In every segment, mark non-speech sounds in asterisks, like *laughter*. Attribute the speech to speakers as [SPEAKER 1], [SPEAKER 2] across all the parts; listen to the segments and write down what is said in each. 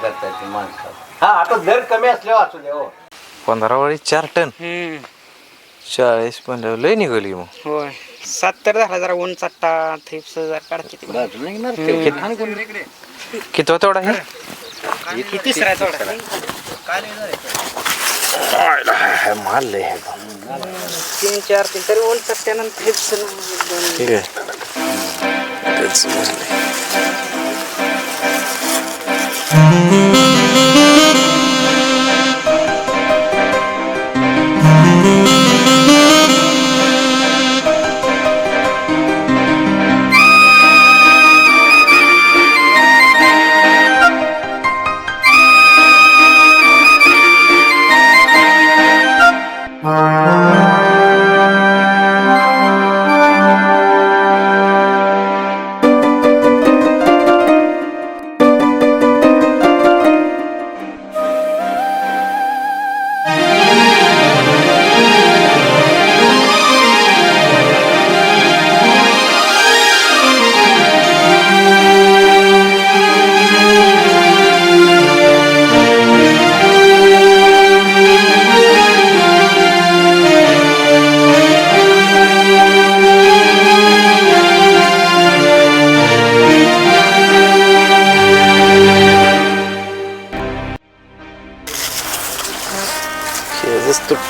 [SPEAKER 1] करताय ते माणसं. हा आता दर कमी असल्यावर असू दे हो.
[SPEAKER 2] पंधरा वळी चार टन.
[SPEAKER 3] हम्म.
[SPEAKER 2] चाळीस पंधरा लय निघाली मग.
[SPEAKER 3] होय. सत्तर झाला जरा ऊन चट्टा थ्रिप्स जरा काढते ती.
[SPEAKER 1] बाजूला निघणार? ते. लहान कोण?
[SPEAKER 2] किती तेवढा हे
[SPEAKER 3] तिसरा थोडा
[SPEAKER 2] माल लय आहे.
[SPEAKER 3] तीन चार तीन तरी ऊन चट्ट्यानंतर थ्रिप्स
[SPEAKER 2] ठीक आहे. तेच. Música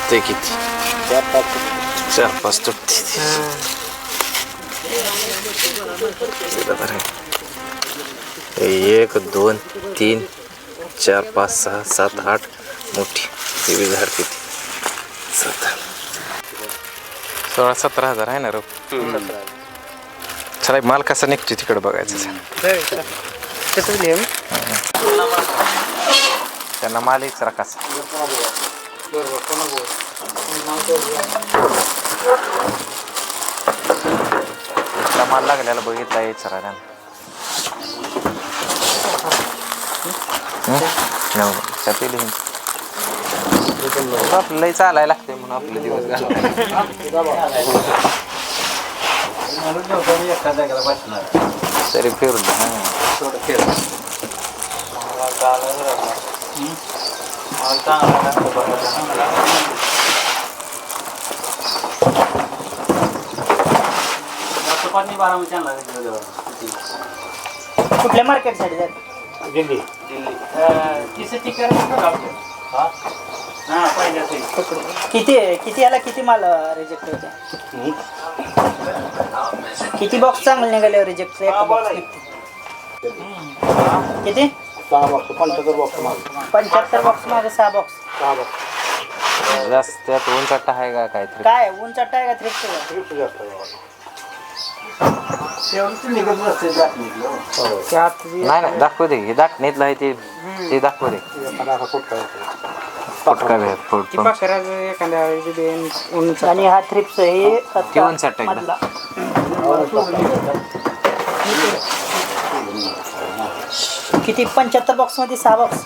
[SPEAKER 2] तुटते किती चार पाच तुटते ती. तिला तर आहे. एक दोन तीन चार पाच सहा सात आठ मोठी. ती बी झाड किती? सात. सोळा सतरा हजार आहे ना रो चला माल कसा निघतो तिकडे बघायचं. त्यांना माल विचारा कसा? कुठला माल लागलेला बघितला विचारा त्यांना हं? त्या पिली हिंद. आपलं लय चालायला लागते म्हणून आपले दिवस
[SPEAKER 1] बसणार
[SPEAKER 2] तरी फिरलं हां?
[SPEAKER 1] पाणी बारामती आणला.
[SPEAKER 3] कुठल्या मार्केटसाठी जात
[SPEAKER 1] दिल्ली.
[SPEAKER 3] अं, तिचं तिकीट
[SPEAKER 1] हा? हा.
[SPEAKER 3] किती किती याला किती माल रिजेक्ट होते?
[SPEAKER 1] हं?
[SPEAKER 3] किती बॉक्स चांगले निघाले रिजेक्ट
[SPEAKER 1] हा.
[SPEAKER 3] किती?
[SPEAKER 1] सहा बॉक्स पंच्याहत्तर बॉक्स मागे.
[SPEAKER 3] पंच्याहत्तर बॉक्स मागे सहा बॉक्स
[SPEAKER 1] सहा बॉक्स
[SPEAKER 2] जास्त त्यात ऊन चट्टा आहे का काहीतरी?
[SPEAKER 3] काय ऊन चट्टा आहे का थ्रिप्स
[SPEAKER 1] ट्रिप्स जास्त आहे. हो.
[SPEAKER 2] नाही नाही दाखवू दे. हे दाखणीतलं आहे ते. ते दाखवू दे.
[SPEAKER 1] एखादा असा फुटका येतो.
[SPEAKER 2] पटका भेट
[SPEAKER 3] एखाद्या वेळी ऊन आणि हा थ्रिप्स हे
[SPEAKER 2] ती चट्टा एकदा.
[SPEAKER 3] मधला. किती? पंच्याहत्तर बॉक्समध्ये सहा बॉक्स.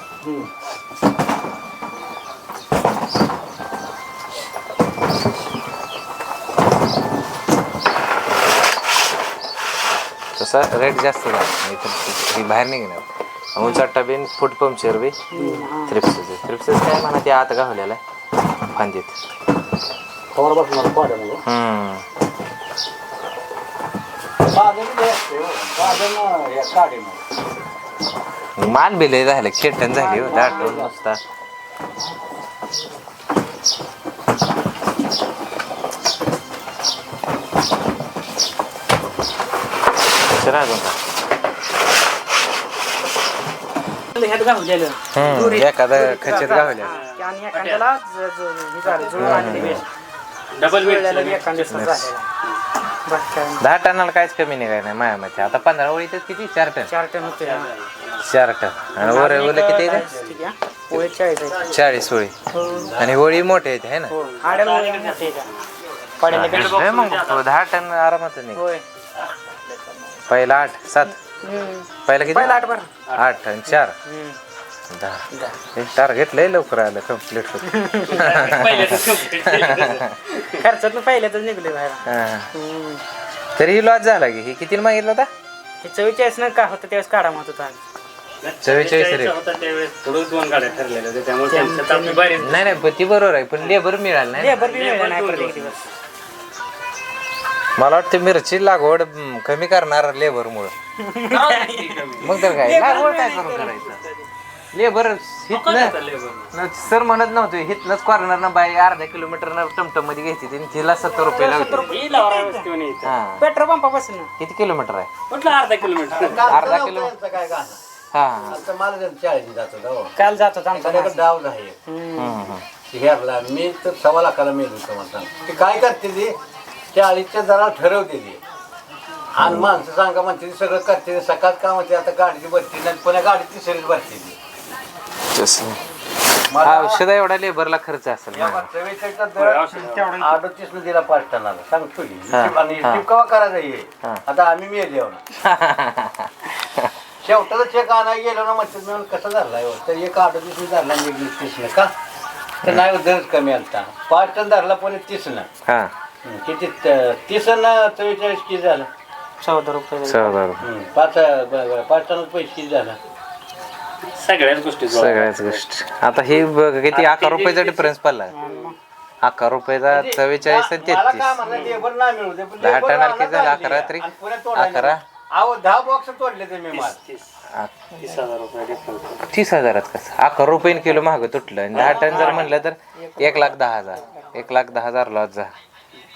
[SPEAKER 2] तसा रेट जास्त झाला. बाहेर निघणार ऊन चट्टा बिन फूट पंक्चर बी थ्रिप्सचे थ्रिप्सेस काय म्हणा ते आत गावलेला आहे. फांदीत.
[SPEAKER 1] बसणार.
[SPEAKER 2] हम्म. मान बी लय झालं खेटण झाली हो दाटून नुसता दुसरं अजून का?
[SPEAKER 3] ह्यात गावलेलं
[SPEAKER 2] हम्म,
[SPEAKER 3] दोरी-
[SPEAKER 2] एखादं
[SPEAKER 3] दोरी-
[SPEAKER 2] खचित गावलेलं.
[SPEAKER 3] आणि एखाद्याला ज- ज- हे झालं, जुळून आलेली वेळ. जुळलेलं बी एखाद्या दिवसात झालेलं. बाकी काय नाही.
[SPEAKER 2] दहा टनाला काहीच कमी निघाय नाही माझ्या मते आता पंधरा ओळी तर किती चार टन
[SPEAKER 3] चार टन होते हा.
[SPEAKER 2] चार टन. आणि वर ओले किती आहे
[SPEAKER 3] ठीक आहे. पोळे चाळीस आहे.
[SPEAKER 2] चाळीस ओळी
[SPEAKER 3] हो
[SPEAKER 2] आणि ओळी मोठे आहेत है ना?
[SPEAKER 3] हो. मोठी आहे. पाड्याला
[SPEAKER 2] लय मग दहा टन आरामात निघ
[SPEAKER 3] होय.
[SPEAKER 2] पहिला आठ सात.
[SPEAKER 3] हम्म.
[SPEAKER 2] पहिला किती?
[SPEAKER 3] पहिला आठ बरं.
[SPEAKER 2] आठ आणि चार.
[SPEAKER 3] हम्म.
[SPEAKER 2] दहा. हे टार्गेट लय लवकर आलं कंप्लीट होत.
[SPEAKER 3] खर्चात पहिल्यातच निघले बाहेर. *laughs*
[SPEAKER 2] हा.
[SPEAKER 3] हम्म.
[SPEAKER 2] तरी लॉस झाला की हे किती मागितलं होता?
[SPEAKER 3] हे चव्वेचाळीस न का होतं त्यावेळेस काढा म्हणत होता आम्ही.
[SPEAKER 2] चव्वेचाळीस रे.
[SPEAKER 4] होता त्यावेळेस. थोडं दोन गाड्या ठरलेल्या होत्या त्यामुळे त्यांच्यात आपली बरीच
[SPEAKER 2] नाही नाही पण ती बरोबर आहे पण लेबर मिळालं नाही.
[SPEAKER 3] लेबर बी मिळालं नाही प्रत्येक दिवस.
[SPEAKER 2] मला वाटतं मिरची लागवड हम्म, कमी करणार लेबर मुळे. *laughs* मग तर काय लागवड काय करून करायचं? लेबर हितनं सर म्हणत नव्हते हितनंच कॉर्नर ना बाई अर्धा किलोमीटर टमटममध्ये घ्यायची ती तिला सत्तर रुपये
[SPEAKER 4] ही.
[SPEAKER 3] पेट्रोल पंपापासून.
[SPEAKER 2] किती किलोमीटर आहे?
[SPEAKER 4] कुठलं अर्धा किलोमीटर
[SPEAKER 2] अर्धा किलो
[SPEAKER 1] यांचं काय गाणं?
[SPEAKER 2] हा.
[SPEAKER 1] आता मला त्यांचं चाळीस जातो हो.
[SPEAKER 3] काल जात होता आमचा
[SPEAKER 1] डाव आहे
[SPEAKER 2] हम्म, हम्म.
[SPEAKER 1] हेरला मी तर सव्वा लाखाला तुम्हाला सांग ती काय करते ती? चाळीसच्या दरात ठरवते ती. आणि माणसं सांगा म्हणते ती सगळं करते सकाळ काम होते आता गाडीची भरती नाही. पुन्हा गाडीची शरीर भरते ती.
[SPEAKER 2] तसं.
[SPEAKER 1] मला
[SPEAKER 2] औषध एवढा लेबरला खर्च असेल
[SPEAKER 1] या
[SPEAKER 2] ना.
[SPEAKER 1] चव्वेचाळीसचा दर अडतीस न दिला पाच टनाला. सांग थोडी आणि
[SPEAKER 2] हा.
[SPEAKER 1] करायचा हे
[SPEAKER 2] हा.
[SPEAKER 1] आता आम्ही मेले *laughs* शेवटाचा चेक आणायला गेलो ना म्हणते मी म्हणलं, कसं धरलाय हो? तर एक अडतीस न धरला मी वीस तीस न का? तर नाही हो, दरच कमी आलता. पाच टन धरला पण तीस न.
[SPEAKER 2] हा.
[SPEAKER 1] हं, किती त- तीस न चव्वेचाळीस किती झालं?
[SPEAKER 3] चौदा रुपये
[SPEAKER 2] चौदा
[SPEAKER 1] हं, पाच बरं, बरं, पाच टनात पैसे किती झालं?
[SPEAKER 4] सगळ्याच गोष्टी.
[SPEAKER 2] सगळ्याच गोष्टी. आता हे बघ किती अकरा रुपयाचा डिफरन्स पडला. अकरा रुपयाचा चव्वेचाळीस आणि
[SPEAKER 1] मला काय
[SPEAKER 2] तेहतीस.
[SPEAKER 1] म्हणलं लेबर नाही मिळू दे पण
[SPEAKER 2] दहा
[SPEAKER 1] लेबर
[SPEAKER 2] टनाला
[SPEAKER 1] आणा
[SPEAKER 2] किती झालं?
[SPEAKER 1] झाली.
[SPEAKER 2] अकरा तरी?
[SPEAKER 1] आणि तोडायला
[SPEAKER 2] अकरा?
[SPEAKER 1] अहो दहा बॉक्स तोडले ते मी माल.
[SPEAKER 4] तीस. तीस हजार रुपये difference.
[SPEAKER 2] तीस हजारात कसं? अकरा रुपये किलो महाग तुटलं. आणि दहा टन जर म्हणलं तर एक लाख दहा हजार. एक लाख दहा हजार लॉस जा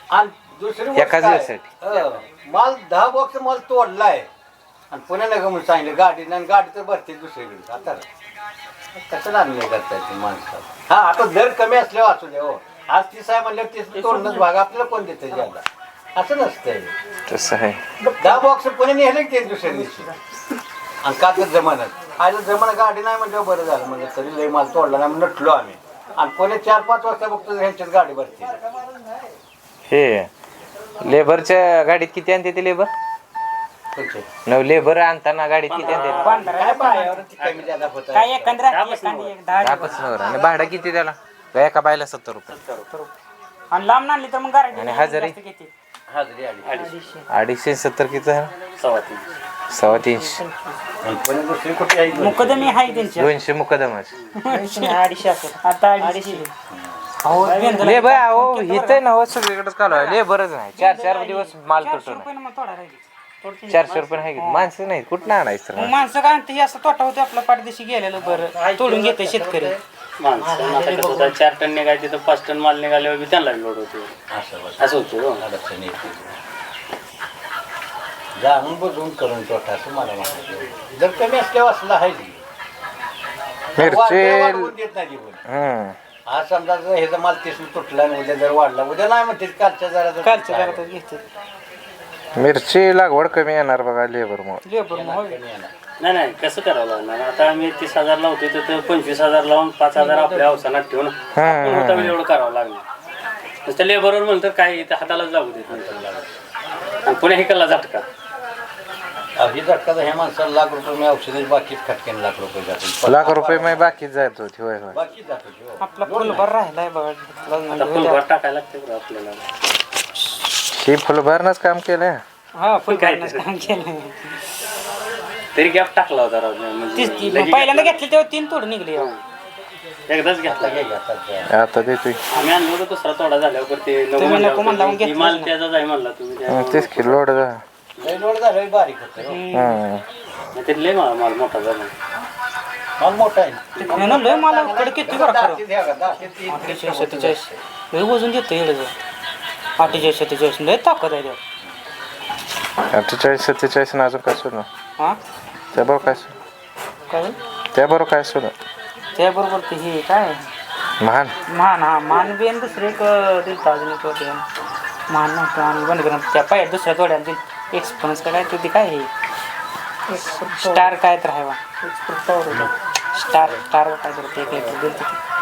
[SPEAKER 1] आणि दुसरी गोष्ट
[SPEAKER 2] एकाच
[SPEAKER 1] काय?
[SPEAKER 2] दिवसासाठी.
[SPEAKER 1] हं, माल दहा बॉक्स माल तोडलाय. आणि पुण्याला गमून सांगितलं गाडी आणि गाडी तर भरते दुसरीकडे आता कसं आणलं करताय ते माणसं? हा आता दर कमी असल्यावर असू दे हो. आज तीस आहे म्हणल्यावर तीस तोडणंच भाग. आपल्याला कोण देते ज्यादा असं नसतंय.
[SPEAKER 2] तसं आहे.
[SPEAKER 1] दहा बॉक्स पुणे नेले ते दुसऱ्या दिवशी? आणि का तर जमानत? आयला जमाना गाडी नाही म्हणजे बरं झालं. म्हणजे तरी लय माल तोडला नाही नटलो आम्ही. आणि पुणे चार पाच वाजता बघतो ह्यांच्यात गाडी भरते
[SPEAKER 2] हे लेबरच्या गाडीत किती आणते ते लेबर. नव लेबर आणताना गाडीत किती आणते?
[SPEAKER 1] काय पायावर ती कमी जादा होत
[SPEAKER 3] काय
[SPEAKER 2] आणि भाडं किती त्याला? का एका बायला सत्तर रुपये.
[SPEAKER 3] आणि लांब आणली तर मग गाडी
[SPEAKER 2] आणि हजारी?
[SPEAKER 3] जास्त घेते.
[SPEAKER 1] हाजरी
[SPEAKER 3] अडीचशे.
[SPEAKER 2] अडीचशे. सत्तर किती
[SPEAKER 4] सव्वा तीन
[SPEAKER 2] सव्वा तीनशे.
[SPEAKER 1] आणि पुणे दुसरी कुठे आहे?
[SPEAKER 3] मुकदमी
[SPEAKER 2] दोनशे मुकदमाचे.
[SPEAKER 3] अडीचशे असत आता अडीचशे. अहो
[SPEAKER 2] अहो इथे ना हो सगळीकडेच चालू आहे. लेबरच नाही. चार चार दिवस माल
[SPEAKER 3] चारशे
[SPEAKER 2] तुटून
[SPEAKER 3] रुपये मग तोडा राहिली तोडते.
[SPEAKER 2] चारशे रुपये आहे माणसं नाही कुठं आणायचं?
[SPEAKER 3] मग माणसं काय म्हणते हे असं तोटा होतो आपल्या पाठदेशी गेलेलं बरं. तोडून घेते शेतकरी.
[SPEAKER 4] माणसं. आता कसं होतं, चार टन निघायचे तर पाच टन माल निघाल्यावर बी त्यांना लोड होते
[SPEAKER 1] असं बस.
[SPEAKER 4] असं होतं हो.
[SPEAKER 1] अडचण येते जाणून बुजून करून तोटा असं मला म्हणायचं जर कमी असल्यावर असलं आहे जी. वाढ- वाढवून देत नाही जीवन
[SPEAKER 2] हम्म
[SPEAKER 1] आज समजा जर ह्याचा माल तीस तुटला आणि उद्या जर वाढला उद्या नाही म्हणते कालच्या जरा
[SPEAKER 3] कालच्या घरातच घेते
[SPEAKER 2] मिरची लागवड कमी येणार बघा लेबर मग
[SPEAKER 3] लेबर मग होय.
[SPEAKER 4] नाही नाही कसं करावं लागणार? आता आम्ही तीस हजार लावतो तर पंचवीस हजार लावून पाच हजार आपल्या अवसानात ठेवून आपण होता वेळ एवढं करावं लागणार. नुसतं लेबरवर म्हणलं तर काय इथं हाताला जाऊ देत नंतर आणि पुणे हिकलला झटका.
[SPEAKER 1] ही झटका ह्या माणसाला लाख रुपये मी औषधाची बाकीच खटक्याने लाख रुपये जातो
[SPEAKER 2] लाख रुपये मग बाकी जात होती होय होय.
[SPEAKER 1] बाकी जातो हो.
[SPEAKER 3] आपला फुलभर राहिलाय बघा
[SPEAKER 4] आता फुलभर टाकायला लागते बरं आपल्याला.
[SPEAKER 2] ही फुलभरनच काम केलंय?
[SPEAKER 3] हा फुलभरनंच काम केलं
[SPEAKER 4] तरी गॅप टाकला होता राव
[SPEAKER 3] तीच ती
[SPEAKER 4] म्हणजे
[SPEAKER 3] मग पहिल्यांदा घेतली तेव्हा तीन तोड निघली हो.
[SPEAKER 4] एकदाच घेतला
[SPEAKER 1] घेतात.
[SPEAKER 2] आता देतोय.
[SPEAKER 4] आम्ही आणलो होतो दुसरा तोडा झाल्यावर ते नको
[SPEAKER 3] तुम्ही नको म्हणला, मग
[SPEAKER 4] म्हणला
[SPEAKER 3] घेतलंच
[SPEAKER 4] माल
[SPEAKER 3] नाही.
[SPEAKER 4] त्याचाच आहे म्हणला तुम्ही त्या-
[SPEAKER 2] हं, तेच की लोड जा
[SPEAKER 1] लय लोड झालं बारीक होतं हो.
[SPEAKER 4] ते लय माल माल मोठा झाला.
[SPEAKER 1] माल मोठा आहे.
[SPEAKER 3] लय मला कडे किती बरं खरं.
[SPEAKER 1] का,
[SPEAKER 3] अठ्ठेचाळीस सत्तेचाळीस. लय वजन देतो एवढं अठ्ठेचाळीस सत्तेचाळीस. लय ताकद आहे त्यात
[SPEAKER 2] अठ्ठेचाळीस सत्तेचाळीस आणि अजून काय सुरू
[SPEAKER 3] हा?
[SPEAKER 2] त्याबरोबर काय सुरू?
[SPEAKER 3] काय?
[SPEAKER 2] त्याबरोबर काय सुरू?
[SPEAKER 3] त्याबरोबर ते हे काय?
[SPEAKER 2] महान.
[SPEAKER 3] मान हा मान बी आणि दुसरे एक दिलता अजून एक होते मान नव्हतं आणि बनगरम त्या पाय दुसऱ्या थोड्या एक्सपिरियन्स का काय ते ते काय हे? स्टार काय तर आहे बा. स्टार स्टार काय तर ते एक लिटर दिलं